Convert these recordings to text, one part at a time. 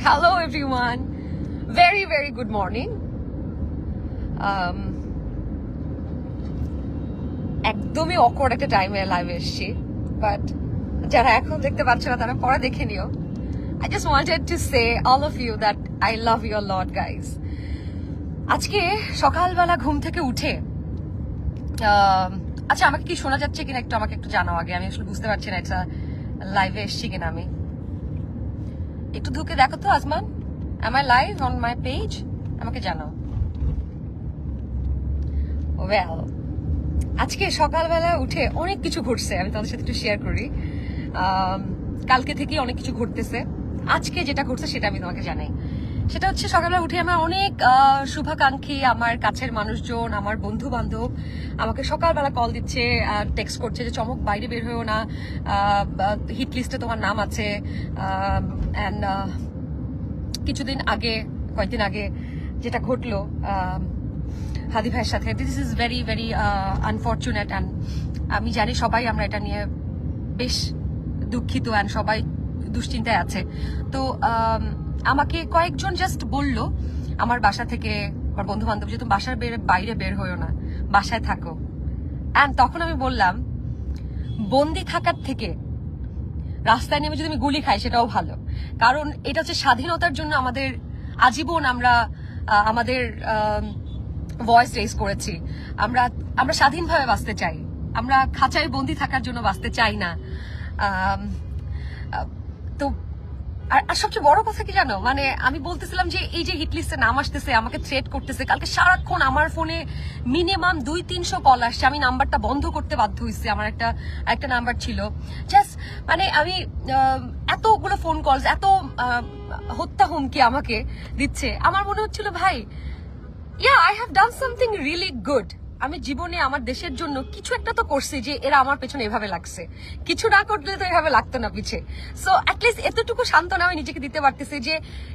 Hello, everyone. Very, very good morning. Um, একদমই awkward একটা টাইমে লাইভে এসেছি বাট যারা এখন দেখতে পাচ্ছ না তারা পরে দেখে নিও I just wanted to say all of you that I love your lot guys আজকে সকালবেলা ঘুম থেকে উঠে আচ্ছা আমাকে কি শোনা যাচ্ছে কিনা একটু আমাকে একটু জানাও আগে আমি আসলে বুঝতে পারছি না এটা লাইভে এসছি কিনা আমি একটু ধুকে দেখো তো, Azman. Am I live on my page আমাকে জানাও। ওয়েল আজকে সকালবেলা উঠে অনেক কিছু ঘটছে, আমি তাদের সাথে একটু শেয়ার করি। কালকে থেকে অনেক কিছু ঘটতেছে। আজকে যেটা ঘটছে সেটা আমি তোমাকে জানাই। সেটা হচ্ছে সকালবেলা উঠে আমার অনেক শুভাকাঙ্ক্ষী, আমার কাছের মানুষজন, আমার বন্ধু বান্ধব আমাকে সকালবেলা কল দিচ্ছে টেক্সট করছে যে, চমক, বাইরে বের হয়েও না হিট লিস্টে তোমার নাম আছে। অ্যান্ড কিছুদিন আগে, কয়েকদিন আগে যেটা ঘটলো হাদি ভাইয়ের সাথে this is very very unfortunate and আমি জানি সবাই আমরা এটা নিয়ে বেশ দুঃখিত অ্যান্ড সবাই দুশ্চিন্তায় আছে। তো আমাকে কয়েকজন জাস্ট বলল, আমার বাসা থেকে, আমার বন্ধু বান্ধব যে তুমি বাসার বাইরে বের হয়েও না, বাসায় থাকো। অ্যান্ড তখন আমি বললাম, বন্দি থাকার থেকে রাস্তায় নেমে যদি আমি গুলি খাই, সেটাও ভালো। কারণ এটা হচ্ছে স্বাধীনতার জন্য আমাদের আজীবন আমরা আমাদের ভয়েস রেজ করেছি। আমরা আমরা স্বাধীনভাবে বাঁচতে চাই। আমরা খাঁচায় বন্দি থাকার জন্য বাঁচতে চাই না। তো আর সবচেয়ে বড় কথা কি জানো? মানে আমি বলতেছিলাম যে এই যে হিট লিস্টে নাম আসতেছে, আমাকে থ্রেট করতেছে, কালকে সারাক্ষণ আমার ফোনে মিনিমাম দুই তিনশো কল আসছে। আমি নাম্বারটা বন্ধ করতে বাধ্য হয়েছি, আমার একটা একটা নাম্বার ছিল। জাস্ট মানে আমি এতগুলো ফোন কলস এত হত্যা হুমকি আমাকে দিচ্ছে। আমার মনে হচ্ছিল, ভাই yeah I have done something really good আমি জীবনে আমার দেশের জন্য কিছু একটা তো করছি যে এরা আমার পেছনে এভাবে লাগছে। কিছু না করলে তো এভাবে লাগতো না পিছে। সো অ্যাটলিস্ট এতটুকু সান্ত্বনা আমি নিজেকে দিতে পারতেছি যে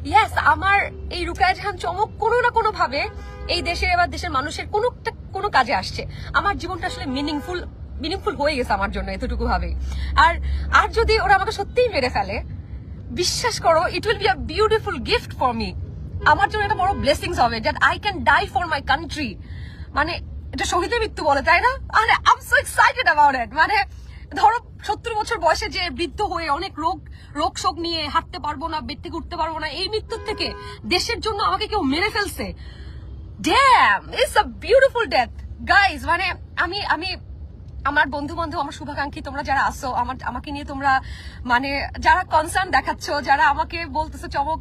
ইয়াস আমার এই রুকায় জাহান চমক কোনো না কোনো ভাবে এই দেশের এবার দেশের মানুষের কোনো কোনো কাজে আসছে। আমার জীবনটা আসলে মিনিংফুল মিনিংফুল হয়ে গেছে আমার জন্য এতটুকু ভাবে আর আর যদি ওরা আমাকে সত্যিই মেরে ফেলে, বিশ্বাস করো it will be a beautiful gift for me আমার জন্য এটা বড় ব্লেসিংস হবে that I can die for my country মানে এটা শহীদের মৃত্যু বলে, তাই না? আরে আম সো এক্সাইটেড অ্যাবাউট ইট মানে ধরো, সত্তর বছর বয়সে যে বৃদ্ধ হয়ে অনেক রোগ রোগ শোক নিয়ে হাঁটতে পারব না বেড থেকে উঠতে পারব না, এই মৃত্যুর থেকে দেশের জন্য আমাকে কেউ মেরে ফেলছে। Damn it's a beautiful death guys মানে আমি আমি আমার বন্ধু বান্ধব আমার শুভাকাঙ্ক্ষী, তোমরা যারা আসো আমার, আমাকে নিয়ে তোমরা মানে যারা কনসার্ন দেখাচ্ছ, যারা আমাকে বলতেছো, চমক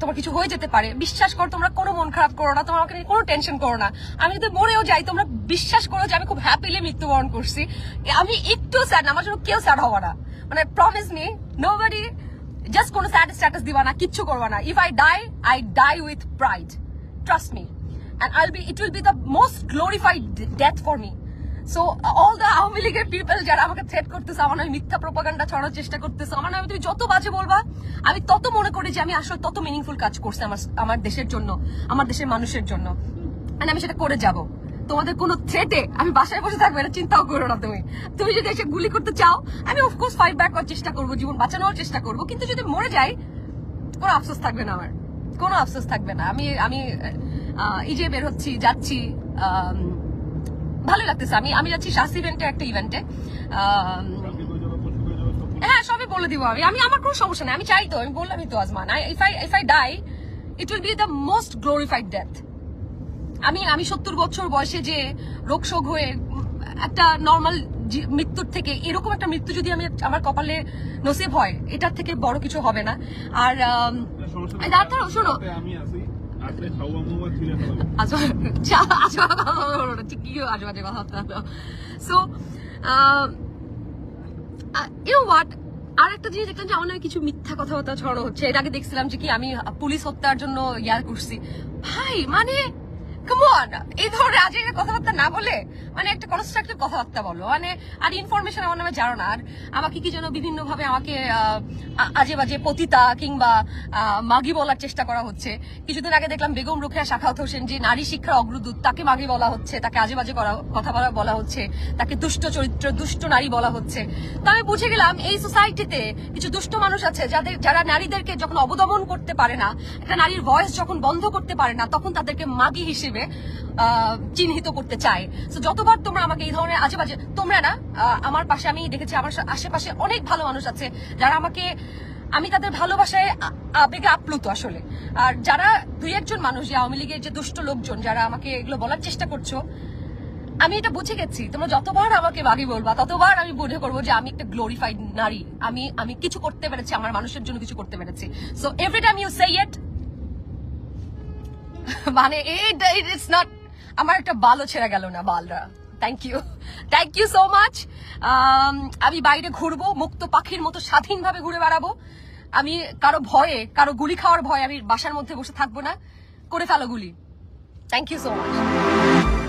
তোমার কিছু হয়ে যেতে পারে। বিশ্বাস করো, তোমরা কোনো মন খারাপ করো না, তোমরা আমাকে নিয়ে কোনো টেনশন করো না। আমি যদি মরেও যাই, তোমরা বিশ্বাস করো যে আমি খুব হ্যাপিলি মৃত্যুবরণ করছি। আমি একটু স্যাড না, আমার জন্য কেউ স্যাড হওয়া না। মানে promise me nobody just কোনো স্যাড স্ট্যাটাস দিবা না, কিচ্ছু করবা না। If I die I die with pride trust me I'll be, it will be the most glorified d- death for me. So all the Awami লীগের people যারা আমাকে threat করতেছে আমার নামে মিথ্যা প্রপাগান্ডা ছড়ানোর চেষ্টা করতেছে আমার নামে তুমি যত বাজে বলবা আমি তত মনে করি যে আমি আসলে তত মিনিংফুল কাজ করছি আমার আমার দেশের জন্য আমার দেশের মানুষের জন্য। And আমি সেটা করে যাব। তোমাদের কোনো থ্রেটে আমি বাসায় বসে থাকব এটা চিন্তাও করো না তুমি। তুমি যদি এসে গুলি করতে চাও আমি অফকোর্স ফাইট ব্যাক করার চেষ্টা করব জীবন বাঁচানোর চেষ্টা করব কিন্তু যদি মরে যাই কোনো আফসোস থাকবে না আমার। কোনো আফসোস থাকবে না। আমি আমি এই যে বের হচ্ছি যাচ্ছি আম, ভালো লাগতেছে। আমি আমি যাচ্ছি শাস্তি ইভেন্টে একটা ইভেন্টে হ্যাঁ সবই বলে দিব আমি। আমি আমার কোনো সমস্যা নেই। আমি চাই তো আমি বললামই তো Azman if I if I die it will be the most glorified death আমি আমি সত্তর বছর বয়সে যে রোগ শোক হয়ে একটা নর্মাল মৃত্যুর থেকে এরকম একটা মৃত্যু যদি আমি আমার কপালে নসিব হয় এটার থেকে বড় কিছু হবে না। আর শোনো ছিঁড়ে ইউ আর একটা জিনিস দেখলাম যে কিছু মিথ্যা কথাবার্তা ছড়ানো হচ্ছে। এর আগে দেখছিলাম যে কি আমি পুলিশ হত্যার জন্য ইয়ার করছি। ভাই মানে কথাবার্তা না বলে মানে একটা কথাবার্তা বলো। মানে আর ইনফরমেশন আমার নামে আর আমাকে কি যেন আমাকে পতিতা কিংবা মাগি বলার চেষ্টা করা হচ্ছে। কিছুদিন আগে দেখলাম বেগম রুখিয়া শাখাওত হোসেন যে নারী শিক্ষার অগ্রদূত, তাকে মাগি বলা হচ্ছে, তাকে আজে বাজে কথা বলা হচ্ছে, তাকে দুষ্ট চরিত্র, দুষ্ট নারী বলা হচ্ছে। তো আমি বুঝে গেলাম, এই সোসাইটিতে কিছু দুষ্ট মানুষ আছে, যাদের, যারা নারীদেরকে যখন অবদমন করতে পারে না, একটা নারীর ভয়েস যখন বন্ধ করতে পারে না, তখন তাদেরকে মাগি হিসেবে আহ, চিহ্নিত করতে চায়। তো যতবার তোমরা আমাকে এই ধরনের বাজে তোমরা না আমার পাশে আমি দেখেছি আমার আশেপাশে অনেক ভালো মানুষ আছে যারা আমাকে আমি তাদের ভালোবাসায় আবেগে আপ্লুত আসলে। আর যারা দুই একজন মানুষ যে আওয়ামী লীগের যে দুষ্ট লোকজন যারা আমাকে এগুলো বলার চেষ্টা করছ আমি এটা বুঝে গেছি। তোমরা যতবার আমাকে বাগি বলবা ততবার আমি মনে করব যে আমি একটা গ্লোরিফাইড নারী। আমি আমি কিছু করতে পেরেছি আমার মানুষের জন্য কিছু করতে পেরেছি। So every time you say it মানে ইটস নট আমার একটা বালও ছেড়ে গেল না বালরা। Thank you thank you so much আমি বাইরে ঘুরবো, মুক্ত পাখির মতো স্বাধীনভাবে ঘুরে বেড়াবো। আমি কারও ভয়ে, কারও গুলি খাওয়ার ভয়ে আমি বাসার মধ্যে বসে থাকব না। করে ফেলো গুলি। Thank you so much